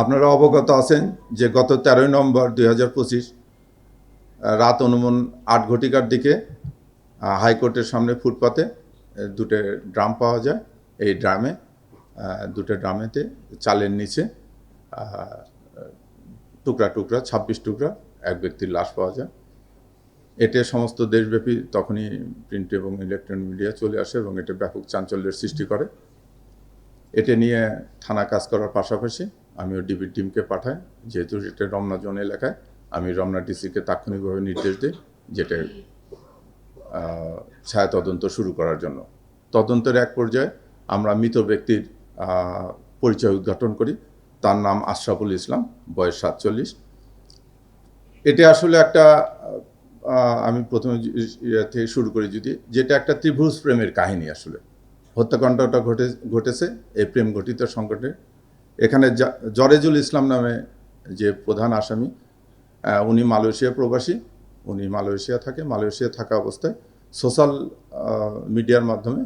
আপনারা অবগত আছেন যে গত তেরোই নভেম্বর দুই হাজার পঁচিশ রাত অনুমান আট ঘটিকার দিকে হাইকোর্টের সামনে ফুটপাতে দুটো ড্রাম পাওয়া যায়, এই ড্রামে দুটো ড্রামেতে চালের নিচে টুকরা টুকরা, ছাব্বিশ টুকরা এক ব্যক্তির লাশ পাওয়া যায়। এতে সমস্ত দেশব্যাপী তখনই প্রিন্ট এবং ইলেকট্রনিক মিডিয়া চলে আসে এবং এটা ব্যাপক চাঞ্চল্যের সৃষ্টি করে। এটা নিয়ে থানা কাজ করার পাশাপাশি আমিও ডিবির টিমকে পাঠাই। যেহেতু এটা রমনা জোন এলাকায়, আমি রমনা ডিসিকে তাৎক্ষণিকভাবে নির্দেশ দিই যেটা ছায়া তদন্ত শুরু করার জন্য। তদন্তের এক পর্যায়ে আমরা মৃত ব্যক্তির পরিচয় উদ্ঘাটন করি। তার নাম আশরাফুল ইসলাম, বয়স সাতচল্লিশ। এটা আসলে একটা আমি প্রথমে ইয়ে থেকে শুরু করি যদি, যেটা একটা ত্রিভুজ প্রেমের কাহিনী আসলে। হত্যাকাণ্ডটা ঘটে, ঘটেছে, এই প্রেম ঘটিত সংকটে এখানে জরেজুল ইসলাম নামে যে প্রধান আসামি উনি মালয়েশিয়া প্রবাসী, উনি মালয়েশিয়া থাকে, মালয়েশিয়া থাকা অবস্থায় সোশ্যাল মিডিয়ার মাধ্যমে,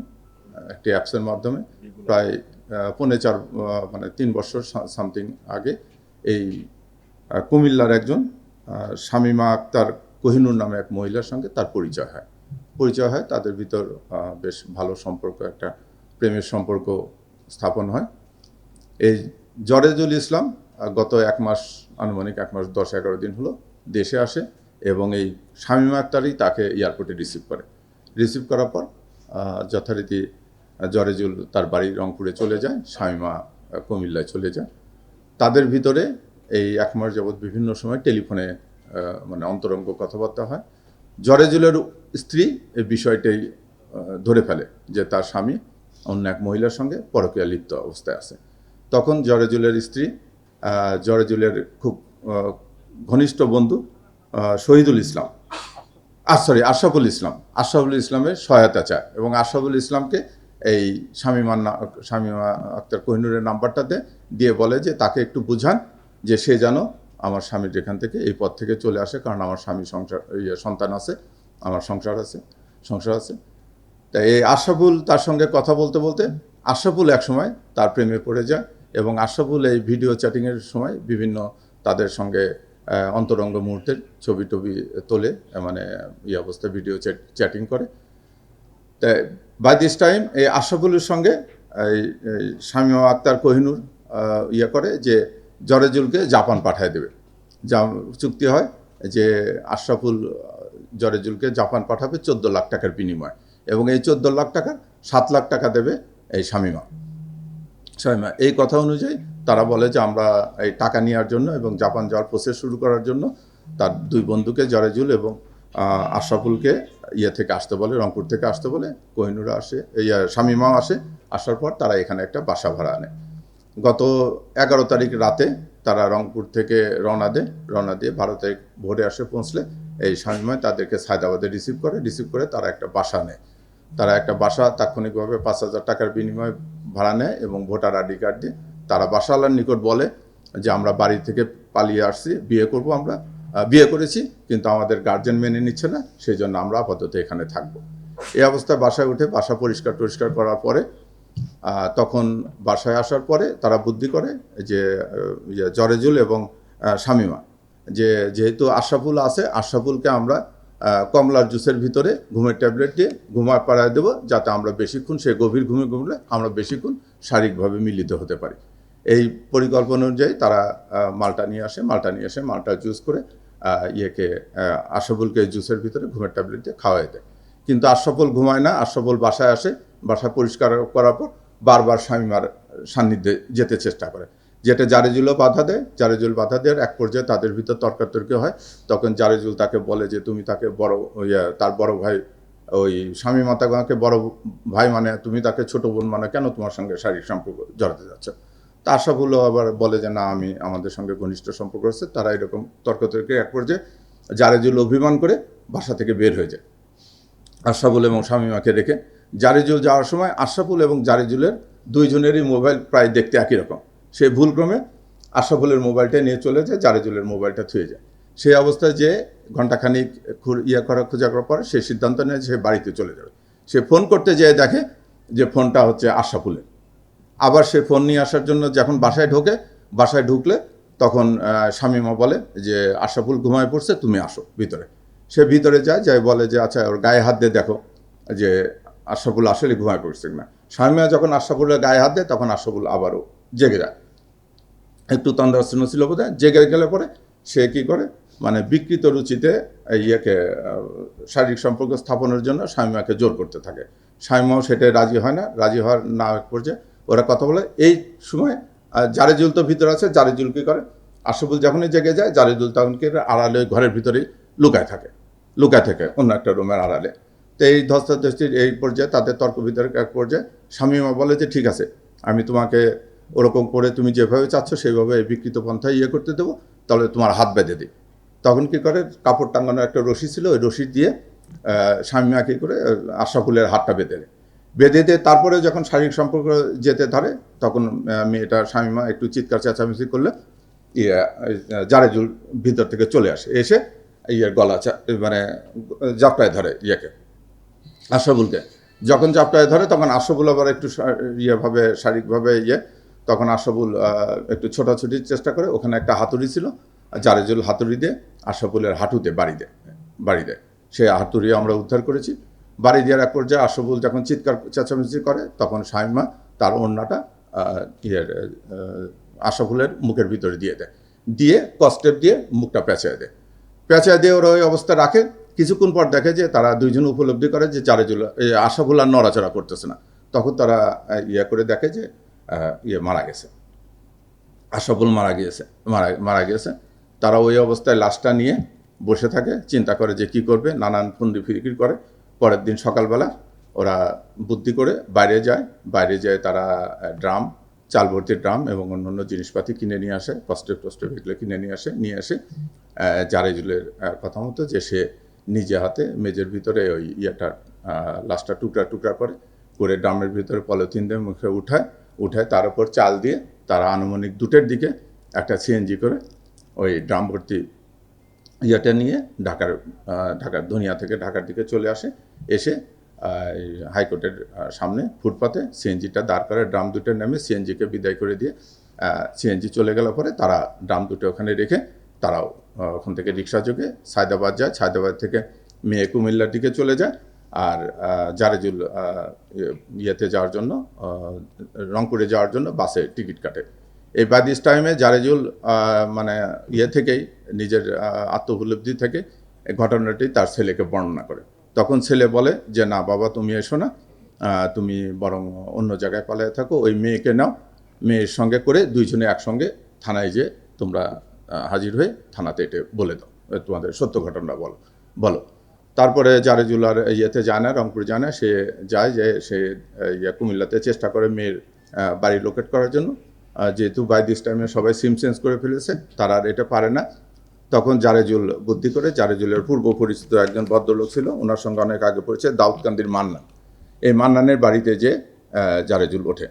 একটি অ্যাপসের মাধ্যমে প্রায় পৌনে চার মানে তিন বছর সামথিং আগে এই কুমিল্লার একজন শামীমা আক্তার কোহিনুর নামে এক মহিলার সঙ্গে তার পরিচয় হয়। পরিচয় হয়, তাদের ভিতর বেশ ভালো সম্পর্ক, একটা প্রেমের সম্পর্ক স্থাপন হয়। এই জরেজুল ইসলাম গত এক মাস, আনুমানিক এক মাস, দশ, এগারো দিন হলো দেশে আসে এবং এই শামীমা আক্তারই তাকে এয়ারপোর্টে রিসিভ করে। রিসিভ করার পর যথারীতি জরেজুল তার বাড়ি রংপুরে চলে যায়, শামীমা কুমিল্লায় চলে যায়। তাদের ভিতরে এই এক মাস যাবৎ বিভিন্ন সময় টেলিফোনে মানে অন্তরঙ্গ কথাবার্তা হয়। জরেজুলের স্ত্রী এই বিষয়টাই ধরে ফেলে যে তার স্বামী অন্য এক মহিলার সঙ্গে পরকীয়া লিপ্ত অবস্থায় আছে। তখন জরেজুলের স্ত্রী জরেজুলের খুব ঘনিষ্ঠ বন্ধু শহীদুল ইসলাম। আর সরি আশরাফুল ইসলাম। আশরাফুল ইসলামের সহায়তা চায় এবং আশরাফুল ইসলামকে এই শামিমার না শামিমা আক্তার কোহিনুরের নাম্বারটাতে দিয়ে বলে যে তাকে একটু বুঝান যে সে যেন আমার স্বামীর এখান থেকে এই পথ থেকে চলে আসে, কারণ আমার স্বামী সংসার ইয়ে সন্তান আছে, আমার সংসার আছে সংসার আছে। তা এই আশরাফুল তার সঙ্গে কথা বলতে বলতে আশরাফুল একসময় তার প্রেমে পড়ে যায় এবং আশরাফুল এই ভিডিও চ্যাটিংয়ের সময় বিভিন্ন তাদের সঙ্গে অন্তরঙ্গ মুহূর্তের ছবি টবি তোলে মানে এই অবস্থায় ভিডিও চ্যাটিং করে। তাই বাই দিস টাইম এই আশরাফুলের সঙ্গে এই শামীমা আক্তার কোহিনুর ইয়ে করে যে জরেজুলকে জাপান পাঠায় দেবে। যা চুক্তি হয় যে আশরাফুল জরেজুলকে জাপান পাঠাবে চোদ্দ লাখ টাকার বিনিময় এবং এই চোদ্দ লাখ টাকা সাত লাখ টাকা দেবে এই শামীমা। শামীমা এই কথা অনুযায়ী তারা বলে যে আমরা এই টাকা নেওয়ার জন্য এবং জাপান যাওয়ার প্রসেস শুরু করার জন্য তার দুই বন্ধুকে জরেজুল এবং আশরাফুলকে ইয়ে থেকে আসতে বলে, রংপুর থেকে আসতে বলে কোহিনুরা আসে ইয়ে শামীমাও আসে। আসার পর তারা এখানে একটা বাসা ভাড়া আনে। গত এগারো তারিখ রাতে তারা রংপুর থেকে রওনা দেয়। রওনা দিয়ে ভারতে ভোরে আসে, পৌঁছলে এই শামীমায় তাদেরকে সায়দাবাদে রিসিভ করে। রিসিভ করে তারা একটা বাসা নেয়। তারা একটা বাসা তাৎক্ষণিকভাবে পাঁচ হাজার টাকার বিনিময়ে ভাড়া নেয় এবং ভোটার আইডি কার্ড দিয়ে তারা বাসাওয়ালার নিকট বলে যে আমরা বাড়ি থেকে পালিয়ে আসছি বিয়ে করব আমরা। বিয়ে করেছি কিন্তু আমাদের গার্জেন মেনে নিচ্ছে না সেই জন্য আমরা আপাতত এখানে থাকব। এই অবস্থায় বাসায় উঠে বাসা পরিষ্কার টরিষ্কার করার পরে তখন বাসায় আসার পরে তারা বুদ্ধি করে যে ইয়ে, জরেজুল এবং শামিমা যে যেহেতু আশরাফুল আছে আশরাফুলকে আমরা কমলার জুসের ভিতরে ঘুমের ট্যাবলেট দিয়ে ঘুমায় পাড়ায় দেবো যাতে আমরা বেশিক্ষণ, সে গভীর ঘুমে ঘুমলে আমরা বেশিক্ষণ শারীরিকভাবে মিলিত হতে পারি। এই পরিকল্পনা অনুযায়ী তারা মালটা নিয়ে আসে, মালটা নিয়ে এসে মালটা জুস করে ইয়েকে এই জুসের ভিতরে ঘুমের ট্যাবলেট দিয়ে খাওয়াই দেয়। কিন্তু আশরাফুল ঘুমায় না আশরাফুল বাসায় আসে, বাসা পরিষ্কার করার পর বারবার স্বামীমার সান্নিধ্যে যেতে চেষ্টা করে। যেটা জারেজুলও বাধা দেয়, জারেজুল বাধা দেওয়ার এক পর্যায়ে তাদের ভিতর তর্কাতর্কি হয়। তখন জারেজুল তাকে বলে যে, তুমি তাকে বড় তার বড় ভাই, ওই স্বামী মাতাকে বড় ভাই মানে তুমি তাকে ছোট বোন মানে কেন তোমার সঙ্গে শারীরিক সম্পর্ক জড়াতে যাচ্ছ? তা আশরাফুলও আবার বলে যে, না, আমি আমাদের সঙ্গে ঘনিষ্ঠ সম্পর্ক আছে তারা এরকম তর্কতর্কি এক পর্যায়ে জারেজুল অভিমান করে বাসা থেকে বের হয়ে যায়। আশরাফুল এবং শামীমাকে রেখে জারিজুল যাওয়ার সময় আশরাফুল এবং জারিজুলের দুইজনেরই মোবাইল প্রায় দেখতে একই রকম। সে ভুলক্রমে আশরাফুলের মোবাইলটা নিয়ে চলে যায়, জারিজুলের মোবাইলটা থুয়ে যায়। সেই অবস্থায় যে ঘন্টাখানিক খু- ইয়ে করা খোঁজা করার পরে সে সিদ্ধান্ত নেয় সে বাড়িতে চলে যাবে। সে ফোন করতে যেয়ে দেখে যে ফোনটা হচ্ছে আশরাফুলের। আবার সে ফোন নিয়ে আসার জন্য যখন বাসায় ঢোকে, বাসায় ঢুকলে তখন শামীমা বলে যে, আশরাফুল ঘুমায় পড়ছে, তুমি আসো ভিতরে। সে ভিতরে যায় যাই বলে যে আচ্ছা ওর গায়ে হাত দিয়ে দেখো যে, আশরাফুল আসলে ঘুমায় পড়ছে কিনা। শামীমা যখন আশরাফুলের গায়ে হাত দেয়, তখন আশরাফুল আবারও জেগে যায়। একটু তন্দ্রাচ্ছন্ন ছিল বোধ জেগে গেলে পরে সে কি করে? মানে বিকৃত রুচিতে ইয়েকে শারীরিক সম্পর্ক স্থাপনের জন্য স্বামীমাকে জোর করতে থাকে। স্বামীমাও সেটাই রাজি হয় না, রাজি হওয়ার না এক পর্যায়ে ওরা কথা বলে। এই সময় জারেজুল তো ভিতরে আছে, জারেজুল কী করে? আশরাফুল যখনই জেগে যায়, জারেজুল তখন কি আড়ালে ঘরের ভিতরেই লুকায় থাকে লুকায় থাকে অন্য একটা রুমের আড়ালে। তো এই ধস্তাধস্তির এই পর্যায়ে তাদের তর্ক বিতর্ক এক পর্যায়ে স্বামীমা বলে যে, ঠিক আছে, আমি তোমাকে ওরকম করে তুমি যেভাবে চাচ্ছ সেইভাবে বিকৃত পন্থায় ইয়ে করতে দেবো তাহলে তোমার হাত বেঁধে দিই। তখন কি করে? কাপড় টাঙানোর একটা রশি ছিল ওই রশি দিয়ে স্বামীমা কী করে আহ, আশরাফুলের হাতটা বেঁধে দেয়। বেঁধে দিয়ে তারপরে যখন শারীরিক সম্পর্ক যেতে ধরে তখন আহ, মেয়েটার স্বামীমা একটু চিৎকার চেঁচামেচি করলে ইয়ে জারেজুল ভিতর থেকে চলে আসে। এসে ইয়ের গলা মানে জাপটায় ধরে ইয়েকে আশরাফুলকে। যখন জাপটায় ধরে তখন আশরাফুল আবার একটু ইয়েভাবে শারীরিকভাবে ইয়ে তখন আশাবুল একটু ছোটাছুটির চেষ্টা করে ওখানে একটা হাতুড়ি ছিল জারেজুল হাতুড়ি দিয়ে আশরাফুলের হাঁটুতে বাড়ি দেয় বাড়ি দেয়। সে হাতুড়ি আমরা উদ্ধার করেছি। বাড়ি দেওয়ার এক পর্যায়ে আশরাফুল যখন চিৎকার চেঁচামেচি করে তখন শামিমা তার আহ, ইয়ের আশাফুলের মুখের ভিতরে দিয়ে দেয়। দিয়ে কস্টেপ দিয়ে মুখটা পেঁচায় দেয়। পেঁচায় দিয়ে ওরা ওই অবস্থা রাখে। কিছুক্ষণ পর দেখে যে তারা দুইজন উপলব্ধি করে যে চারেজুল এই আশাফুল আর নড়াচড়া করতেছে না। তখন তারা ইয়ে করে দেখে যে ইয়ে মারা গেছে। আশাফুল মারা গিয়েছে, মারা মারা গিয়েছে। তারা ওই অবস্থায় লাশটা নিয়ে বসে থাকে, চিন্তা করে যে কি করবে, নানান ফুন্দি ফিরিকির করে। পরের দিন সকালবেলা ওরা বুদ্ধি করে বাইরে যায় বাইরে যায় তারা ড্রাম চাল ভর্তি ড্রাম এবং অন্যান্য জিনিসপাতি কিনে নিয়ে আসে কষ্টে কষ্টে এগুলো কিনে নিয়ে আসে নিয়ে আসে জারেজুলের কথা মতো যে সে নিজে হাতে মেজের ভিতরে ওই ইয়েটা লাশটা টুকরা টুকরা করে করে ড্রামের ভিতরে পলিথিন দিয়ে মুখে উঠায় উঠায় তার উপর চাল দিয়ে তারা আনুমানিক দুটের দিকে একটা সিএনজি করে ওই ড্রাম ভর্তি ইয়েটা নিয়ে ঢাকার ঢাকার ধনিয়া থেকে ঢাকার দিকে চলে আসে। এসে হাইকোর্টের সামনে ফুটপাতে সিএনজিটা দাঁড় করে ড্রাম দুটো নেমে সিএনজিকে বিদায় করে দিয়ে সিএনজি চলে গেল পরে তারা ড্রাম দুটো ওখানে রেখে তারাও ওখান থেকে রিক্সা যোগে সায়দাবাদ যায়। সায়দাবাদ থেকে মেয়ে কুমিল্লার দিকে চলে যায়। আর জারেজুল ইয়ে- ইয়েতে যাওয়ার জন্য রংপুরে যাওয়ার জন্য বাসে টিকিট কাটে। এই বাদিস টাইমে জারেজুল মানে ইয়ে থেকেই, নিজের আত্মউপলব্ধি থেকে ঘটনাটি তার ছেলেকে বর্ণনা করে। তখন ছেলে বলে যে, না বাবা, তুমি এসো না। তুমি বরং অন্য জায়গায় পালিয়ে থাকো। ওই মেয়েকে নাও। মেয়ের সঙ্গে করে দুইজনে একসঙ্গে থানায় যে তোমরা হাজির হয়ে থানাতে এটা বলে দাও। তোমাদের সত্য ঘটনা বলো। বলো। তারপরে জারেজুল আর ইয়েতে যায় না, রংপুর যায় না, সে যায় যে সে ইয়ে কুমিল্লাতে চেষ্টা করে মেয়ের বাড়ি লোকেট করার জন্য। যেহেতু বাই দিস টাইমে সবাই সিম চেঞ্জ করে ফেলেছে, তারা আর এটা পারে না। তখন জারেজুল বুদ্ধি করে, জারেজুলের পূর্ব পরিচিত একজন ভদ্রলোক ছিল, ওনার সঙ্গে অনেক আগে পড়েছে দাউদকান্দির মান্নান। এই মান্নানের বাড়িতে যে জারেজুল ওঠে।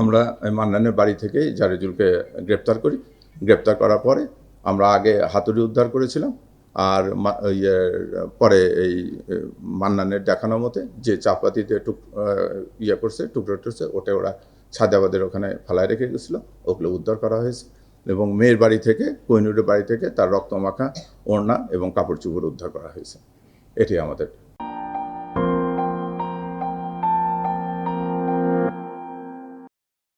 আমরা এই মান্নানের বাড়ি থেকেই জারেজুলকে গ্রেপ্তার করি। গ্রেপ্তার করার পরে আমরা আগে হাতুড়ি উদ্ধার করেছিলাম। আর ইয়ে পরে এই মান্নানের দেখানো মতে যে চাপাতিতে টুক ইয়ে করছে, টুকরো টুকছে ওটা ওরা ছাদাবাদের ওখানে ফালায় রেখে গেছিল, ওগুলো উদ্ধার করা হয়েছে। এবং মেয়ের বাড়ি থেকে কোহিনুরের বাড়ি থেকে তার রক্তমাখা, ওড়না এবং কাপড় চুপড় উদ্ধার করা হয়েছে। এটি আমাদের